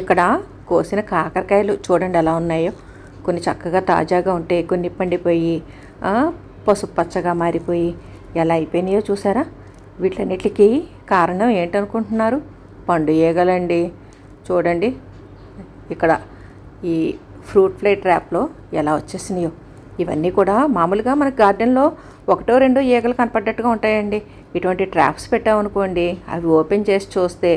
ఇక్కడ కోసిన కాకరకాయలు చూడండి ఎలా ఉన్నాయో. కొన్ని చక్కగా తాజాగా ఉంటాయి కొన్ని పండిపోయి పసుపు పచ్చగా మారిపోయి ఎలా అయిపోయినాయో చూసారా? వీటన్నిటికీ కారణం ఏంటనుకుంటున్నారు? పండు ఈగలండి. చూడండి ఇక్కడ ఈ ఫ్రూట్ ఫ్లై ట్రాప్లో ఎలా వచ్చేసినాయో. ఇవన్నీ కూడా మామూలుగా మన గార్డెన్లో ఒకటో రెండో ఈగలు కనపడ్డట్టుగా ఉంటాయండి. ఇటువంటి ట్రాప్స్ పెట్టామనుకోండి అవి ఓపెన్ చేసి చూస్తే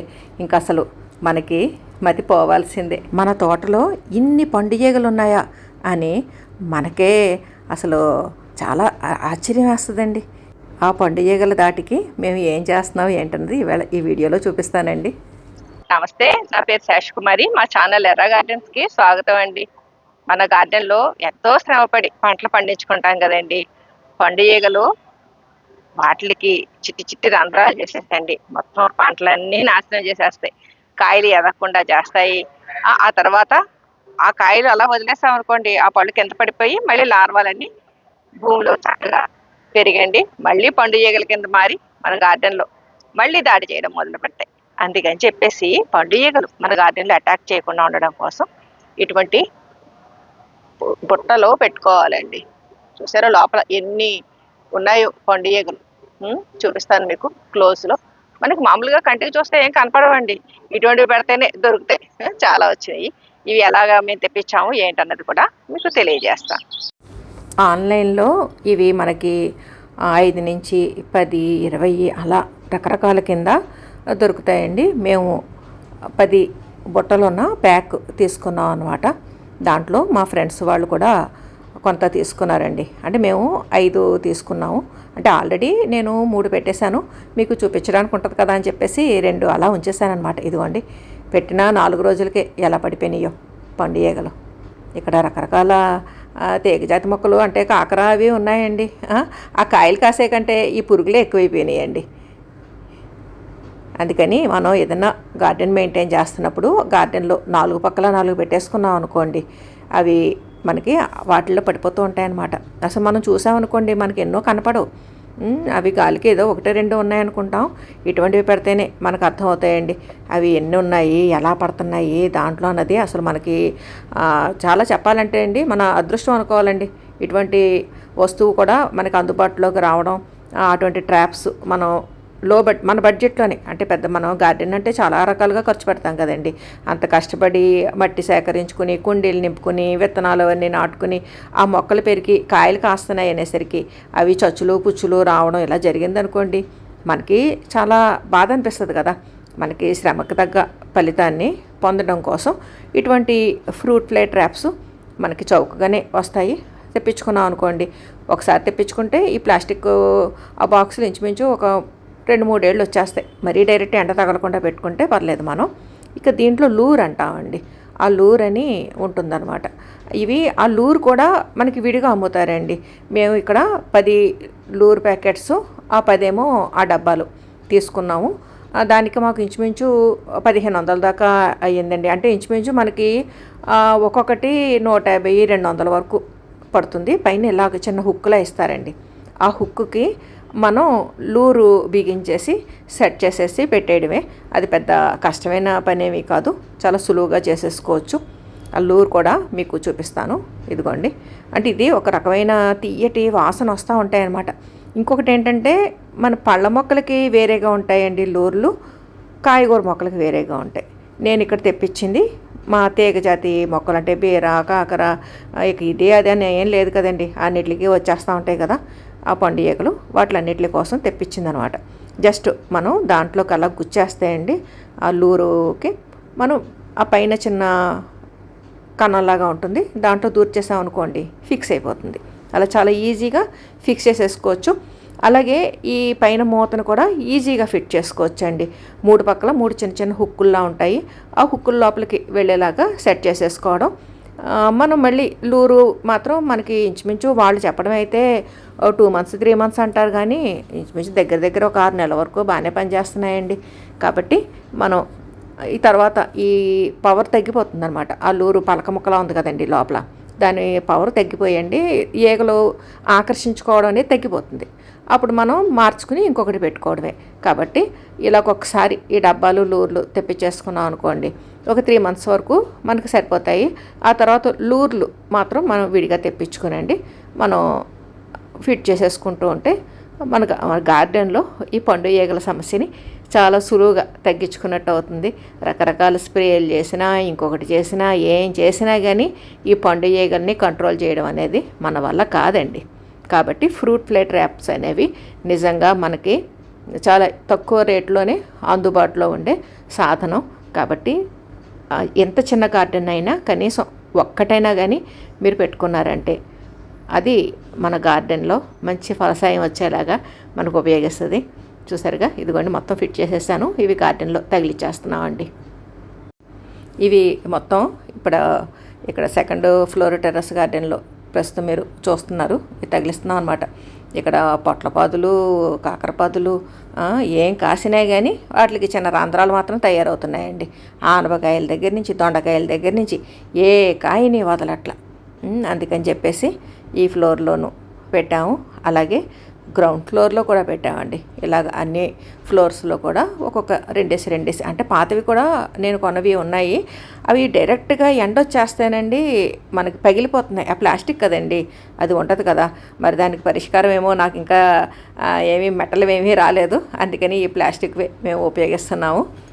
ఇంకా అసలు మనకి మతి పోవాల్సిందే. మన తోటలో ఇన్ని పండు ఈగలు ఉన్నాయా అని మనకే అసలు చాలా ఆశ్చర్యం వేస్తుందండి. ఆ పండుగల దాటికి మేము ఏం చేస్తున్నాం ఏంటన్నది ఈవేళ ఈ వీడియోలో చూపిస్తానండి. నమస్తే నా పేరు శేష్ కుమారి. మా ఛానల్ ఎర్ర గార్డెన్స్కి స్వాగతం అండి. మన గార్డెన్లో ఎంతో శ్రమపడి పంటలు పండించుకుంటాం కదండి. పండు ఈగలు వాటికి చిట్టి చిట్టి రంధ్రాలు చేసేస్తాయండి. మొత్తం పంటలన్నీ నాశనం చేసేస్తాయి. కాయలు ఎదగకుండా చేస్తాయి. ఆ- తర్వాత ఆ కాయలు అలా వదిలేస్తాం అనుకోండి ఆ పళ్ళు కింద పడిపోయి మళ్ళీ లార్వాలన్నీ భూమిలో చక్కగా పెరిగండి. మళ్ళీ పండు ఈగల కింద మారి మన గార్డెన్లో మళ్ళీ దాడి చేయడం మొదలు పెడతాయి అందుకని చెప్పేసి పండు ఈగలు మన గార్డెన్లో అటాక్ చేయకుండా ఉండడం కోసం ఇటువంటి బుట్టలో పెట్టుకోవాలండి. చూసారా లోపల ఎన్ని ఉన్నాయో పండు ఈగలు? చూపిస్తాను మీకు క్లోజ్లో. మనకు మామూలుగా కంటికి చూస్తే ఏం కనపడవండి. ఇటువంటివి పెడితేనే దొరుకుతాయి. చాలా వచ్చినాయి ఇవి ఎలాగా మేము తెప్పించాము ఏంటన్నది కూడా మీకు తెలియజేస్తాను ఆన్లైన్లో ఇవి మనకి ఐదు నుంచి పది ఇరవై అలా రకరకాల కింద దొరుకుతాయండి. మేము పది బుట్టలున్న ప్యాక్ తీసుకున్నాం అనమాట దాంట్లో మా ఫ్రెండ్స్ వాళ్ళు కూడా కొంత తీసుకున్నారండి. అంటే మేము ఐదు తీసుకున్నాము. అంటే ఆల్రెడీ నేను మూడు పెట్టేశాను. మీకు చూపించడానికి ఉంటుంది కదా అని చెప్పేసి రెండు అలా ఉంచేసానమాట ఇదిగోండి. పెట్టిన నాలుగు రోజులకే ఎలా పడిపోయినాయో పండు ఈగలు ఇక్కడ రకరకాల తీగజాతి మొక్కలు అంటే కాకర అవి ఉన్నాయండి. ఆ, ఆ కాయలు కాసే కంటే ఈ పురుగులే ఎక్కువైపోయినాయండి. అందుకని మనం ఏదైనా గార్డెన్ మెయింటైన్ చేస్తున్నప్పుడు గార్డెన్లో నాలుగు పక్కల నాలుగు పెట్టేసుకున్నాం అనుకోండి అవి మనకి వాటిల్లో పడిపోతూ ఉంటాయన్నమాట. అసలు మనం చూసామనుకోండి మనకి ఎన్నో కనపడవు. అవి గాలికి ఏదో ఒకటి రెండు ఉన్నాయనుకుంటాం. ఇటువంటివి పెడితేనే మనకు అర్థమవుతాయండి. అవి ఎన్ని ఉన్నాయి ఎలా పడుతున్నాయి దాంట్లో అన్నది అసలు మనకి చాలా చెప్పాలంటే అండి మన అదృష్టం అనుకోవాలండి. ఇటువంటి వస్తువు కూడా మనకి అందుబాటులోకి రావడం అటువంటి ట్రాప్స్ మనం లో బడ్ మన బడ్జెట్లోనే. అంటే పెద్ద మనం గార్డెన్ అంటే చాలా రకాలుగా ఖర్చు పెడతాం కదండి. అంత కష్టపడి మట్టి సేకరించుకుని కుండీలు నింపుకుని విత్తనాలు అవన్నీ నాటుకుని ఆ మొక్కలు పెరిగి కాయలు కాస్తున్నాయి అనేసరికి అవి చచ్చులు పుచ్చులు రావడం ఇలా జరిగిందనుకోండి మనకి చాలా బాధ అనిపిస్తుంది కదా. మనకి శ్రమకు తగ్గ ఫలితాన్ని పొందడం కోసం ఇటువంటి ఫ్రూట్ ఫ్లై ట్రాప్స్ మనకి చౌకగానే వస్తాయి. తెప్పించుకున్నాం అనుకోండి ఒకసారి తెప్పించుకుంటే ఈ ప్లాస్టిక్ ఆ బాక్సులు ఇంచుమించు ఒక రెండు మూడేళ్ళు వచ్చేస్తాయి. మరీ డైరెక్ట్ ఎండ తగలకుండా పెట్టుకుంటే పర్లేదు మనం. ఇక దీంట్లో లూర్ అంటామండి. ఆ లూర్ అని ఉంటుందన్నమాట. ఇవి ఆ లూర్ కూడా మనకి విడిగా అమ్ముతారండి. మేము ఇక్కడ పది లూర్ ప్యాకెట్స్ ఆ పదేమో ఆ డబ్బాలు తీసుకున్నాము. దానికి మాకు ఇంచుమించు పదిహేను వందల దాకా అయ్యిందండి. అంటే ఇంచుమించు మనకి ఒక్కొక్కటి నూట యాభై రెండు వందల వరకు పడుతుంది. పైన ఇలాగ చిన్న హుక్లా ఇస్తారండి. ఆ హుక్కుకి మనం లూరు బిగించేసి సెట్ చేసేసి పెట్టేయడమే. అది పెద్ద కష్టమైన పనేమి కాదు. చాలా సులువుగా చేసేసుకోవచ్చు. ఆ లూరు కూడా మీకు చూపిస్తాను. ఇదిగోండి. అంటే ఇది ఒక రకమైన తీయటి వాసన వస్తూ ఉంటాయన్నమాట. ఇంకొకటి ఏంటంటే మన పళ్ళ మొక్కలకి వేరేగా ఉంటాయండి లూర్లు. కాయగూర మొక్కలకి వేరేగా ఉంటాయి. నేను ఇక్కడ తెప్పించింది మా తీగ జాతి మొక్కలు. అంటే బీర కాకర ఇక ఇదే అదే అని ఏం లేదు కదండి. అన్నిటికి వచ్చేస్తూ ఉంటాయి కదా. ఆ పండు ఈగలు వాటిలన్నిటి కోసం తెప్పించిందనమాట. జస్ట్ మనం దాంట్లోకి అలా గుచ్చేస్తాయండి. ఆ లూరుకి మనం ఆ పైన చిన్న కన్నంలాగా ఉంటుంది. దాంట్లో దూర్చేసాం అనుకోండి ఫిక్స్ అయిపోతుంది. అలా చాలా ఈజీగా ఫిక్స్ చేసేసుకోవచ్చు. అలాగే ఈ పైన మూతను కూడా ఈజీగా ఫిట్ చేసుకోవచ్చు అండి మూడు పక్కల మూడు చిన్న చిన్న హుక్కుల్లా ఉంటాయి. ఆ హుక్కుల లోపలికి వెళ్ళేలాగా సెట్ చేసేసుకోవడం. మనం మళ్ళీ లూరు మాత్రం మనకి ఇంచుమించు వాళ్ళు చెప్పడం అయితే టూ మంత్స్ త్రీ మంత్స్ అంటారు కానీ ఇంచుమించు దగ్గర దగ్గర ఒక ఆరు నెలల వరకు బాగానే పనిచేస్తున్నాయండి. కాబట్టి మనం ఈ తర్వాత ఈ పవర్ తగ్గిపోతుంది అనమాట ఆ లూరు పలక ముక్కలా ఉంది కదండి లోపల. దాని పవర్ తగ్గిపోయండి ఈగలు ఆకర్షించుకోవడం అనేది తగ్గిపోతుంది. అప్పుడు మనం మార్చుకుని ఇంకొకటి పెట్టుకోవడమే. కాబట్టి ఇలా ఒక్కొక్కసారి ఈ డబ్బాలు లూర్లు తెప్పించేసుకున్నాం అనుకోండి ఒక త్రీ మంత్స్ వరకు మనకు సరిపోతాయి. ఆ తర్వాత లూర్లు మాత్రం మనం విడిగా తెప్పించుకునండి. మనం ఫిట్ చేసేసుకుంటూ ఉంటే మన గార్డెన్లో ఈ పండు ఈగల సమస్యని చాలా సులువుగా తగ్గించుకున్నట్టు అవుతుంది. రకరకాల స్ప్రేలు చేసినా ఇంకొకటి చేసినా ఏం చేసినా కానీ ఈ పండు ఈగల్ని కంట్రోల్ చేయడం అనేది మన వల్ల కాదండి. కాబట్టి ఫ్రూట్ ఫ్లై ట్రాప్స్ అనేవి నిజంగా మనకి చాలా తక్కువ రేట్లోనే అందుబాటులో ఉండే సాధనం. కాబట్టి ఎంత చిన్న గార్డెన్ అయినా కనీసం ఒక్కటైనా కానీ మీరు పెట్టుకున్నారంటే అది మన గార్డెన్లో మంచి ఫలసాయం వచ్చేలాగా మనకు ఉపయోగిస్తుంది. చూసారుగా? ఇదిగోండి మొత్తం ఫిట్ చేసేసాను. ఇవి గార్డెన్లో తగిలిచ్చేస్తున్నామండి. ఇవి మొత్తం ఇప్పుడు ఇక్కడ సెకండ్ ఫ్లోర్ టెర్రస్ గార్డెన్లో ప్రస్తుతం మీరు చూస్తున్నారు. ఇది తగిలిస్తున్నాం అనమాట ఇక్కడ పొట్లపాదులు కాకరపాదులు ఏం కాసినాయి కానీ వాటికి చిన్న రంధ్రాలు మాత్రం తయారవుతున్నాయండి. ఆనపకాయల దగ్గర నుంచి దొండకాయల దగ్గర నుంచి ఏ కాయని వదలట్ల. అందుకని చెప్పేసి ఈ ఫ్లోర్లోను పెట్టాము. అలాగే గ్రౌండ్ ఫ్లోర్లో కూడా పెట్టామండి. ఇలాగ అన్ని ఫ్లోర్స్లో కూడా ఒక్కొక్క రెండేసి రెండేసి అంటే పాతవి కూడా నేను కొన్నవి ఉన్నాయి. అవి డైరెక్ట్గా ఎండ వచ్చేస్తేనండి మనకి పగిలిపోతున్నాయి. ఆ ప్లాస్టిక్ కదండి అది ఉంటుంది కదా. మరి దానికి పరిష్కారం ఏమో నాకు ఇంకా ఏమీ మెటలు ఏమీ రాలేదు. అందుకని ఈ ప్లాస్టిక్ మేము ఉపయోగిస్తున్నాము.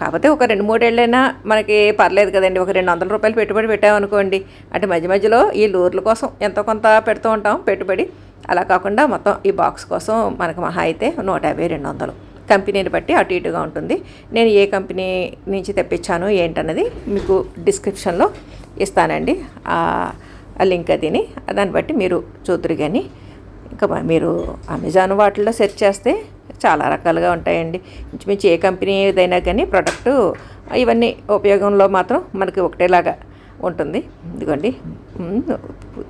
కాకపోతే ఒక రెండు మూడేళ్ళైనా మనకి పర్లేదు కదండి. ఒక రెండు వందల రూపాయలు పెట్టుబడి పెట్టామనుకోండి. అంటే మధ్య మధ్యలో ఈ లూర్ల కోసం ఎంతో కొంత పెడుతూ ఉంటాం పెట్టుబడి. అలా కాకుండా మొత్తం ఈ బాక్స్ కోసం మనకు మహా అయితే నూట యాభై రెండు వందలు. కంపెనీని బట్టి అటు ఇటుగా ఉంటుంది. నేను ఏ కంపెనీ నుంచి తెప్పించాను ఏంటన్నది మీకు డిస్క్రిప్షన్లో ఇస్తానండి. ఆ లింక్ అదిని. దాన్ని బట్టి మీరు చూద్దరు కానీ ఇంకా మీరు అమెజాన్ వాటిల్లో సెర్చ్ చేస్తే చాలా రకాలుగా ఉంటాయండి. ఇంచుమించు ఏ కంపెనీ ఏదైనా కానీ ప్రోడక్ట్ ఇవన్నీ ఉపయోగంలో మాత్రం మనకి ఒకటేలాగా ఉంటుంది. ఇదిగోండి.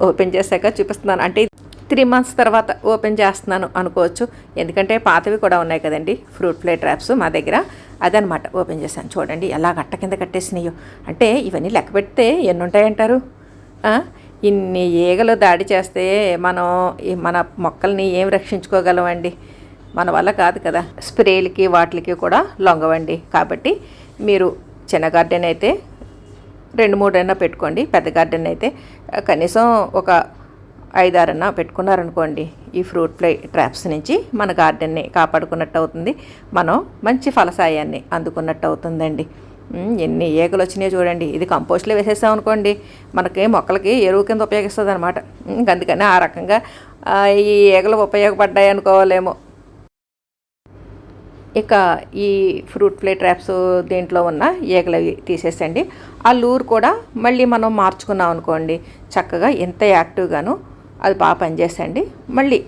ఓపెన్ చేశాక చూపిస్తున్నాను. అంటే త్రీ మంత్స్ తర్వాత ఓపెన్ చేస్తున్నాను అనుకోవచ్చు. ఎందుకంటే పాతవి కూడా ఉన్నాయి కదండి. ఫ్రూట్ ఫ్లై ట్రాప్స్ మా దగ్గర. అదనమాట ఓపెన్ చేశాను. చూడండి ఎలా గట్ట కింద కట్టేసినాయో. అంటే ఇవన్నీ లెక్క పెడితే ఎన్ని ఉంటాయంటారు ఇన్ని ఈగలు దాడి చేస్తే మనం మన మొక్కల్ని ఏం రక్షించుకోగలమండి? మన వల్ల కాదు కదా. స్ప్రేలకి వాటికి కూడా లొంగవండి. కాబట్టి మీరు చిన్న గార్డెన్ అయితే రెండు మూడైనా పెట్టుకోండి. పెద్ద గార్డెన్ అయితే కనీసం ఒక ఐదారన్నా పెట్టుకున్నారనుకోండి ఈ ఫ్రూట్ ఫ్లై ట్రాప్స్ నుంచి మన గార్డెన్ని కాపాడుకున్నట్టు అవుతుంది మనం మంచి ఫలసాయాన్ని అందుకున్నట్టు అవుతుందండి ఎన్ని ఈగలు వచ్చినాయో చూడండి. ఇది కంపోస్ట్లో వేసేసాం అనుకోండి మనకి మొక్కలకి ఎరువు కింద ఉపయోగిస్తుంది అనమాట అందుకని ఆ రకంగా ఈ ఈగలు ఉపయోగపడ్డాయి అనుకోవాలేమో ఇక ఈ ఫ్రూట్ ఫ్లై ట్రాప్స్ దీంట్లో ఉన్న ఈగలవి తీసేసండి ఆ లూర్ కూడా మళ్ళీ మనం మార్చుకున్నాం అనుకోండి చక్కగా ఎంత యాక్టివ్గాను అది బాగా పనిచేసండి మళ్ళీ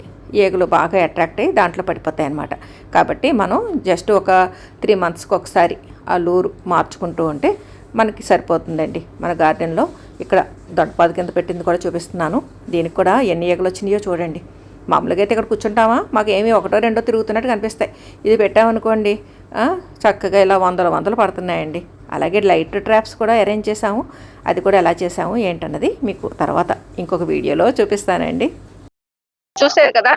ఈగలు బాగా అట్రాక్ట్ అయ్యి దాంట్లో పడిపోతాయి అన్నమాట. కాబట్టి మనం జస్ట్ ఒక త్రీ మంత్స్కి ఒకసారి ఆ లూరు మార్చుకుంటూ ఉంటే మనకి సరిపోతుందండి. మన గార్డెన్లో ఇక్కడ దొండపాదు కింద పెట్టింది కూడా చూపిస్తున్నాను. దీనికి కూడా ఎన్ని ఈగలు వచ్చినాయో చూడండి. మామూలుగా అయితే ఇక్కడ కూర్చుంటామా? మాకు ఏమి ఒకటో రెండో తిరుగుతున్నట్టు కనిపిస్తాయి. ఇది పెట్టామనుకోండి చక్కగా ఇలా వందల వందలు పడుతున్నాయండి. అలాగే లైట్ ట్రాప్స్ కూడా అరేంజ్ చేసాము అది కూడా ఎలా చేసాము ఏంటన్నది మీకు తర్వాత ఇంకొక వీడియోలో చూపిస్తానండి. చూసారు కదా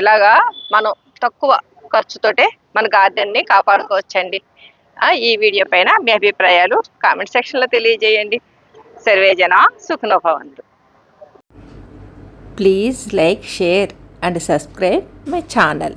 ఇలాగా మనం తక్కువ ఖర్చుతోటే మన గార్డెన్ని కాపాడుకోవచ్చండి ఈ వీడియో పైన మీ అభిప్రాయాలు కామెంట్ సెక్షన్లో తెలియజేయండి సర్వేజన సుఖనోభవంతు. Please like share and subscribe my channel.